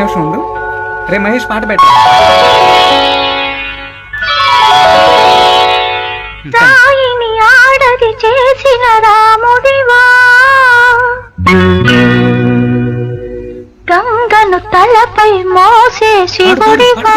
నిమిషం ఉండు. రే మహేష్ పాట పెట్ట. ఆడది చేసిన రాముడివా? గంగను తలపై మోసే శివుడివా?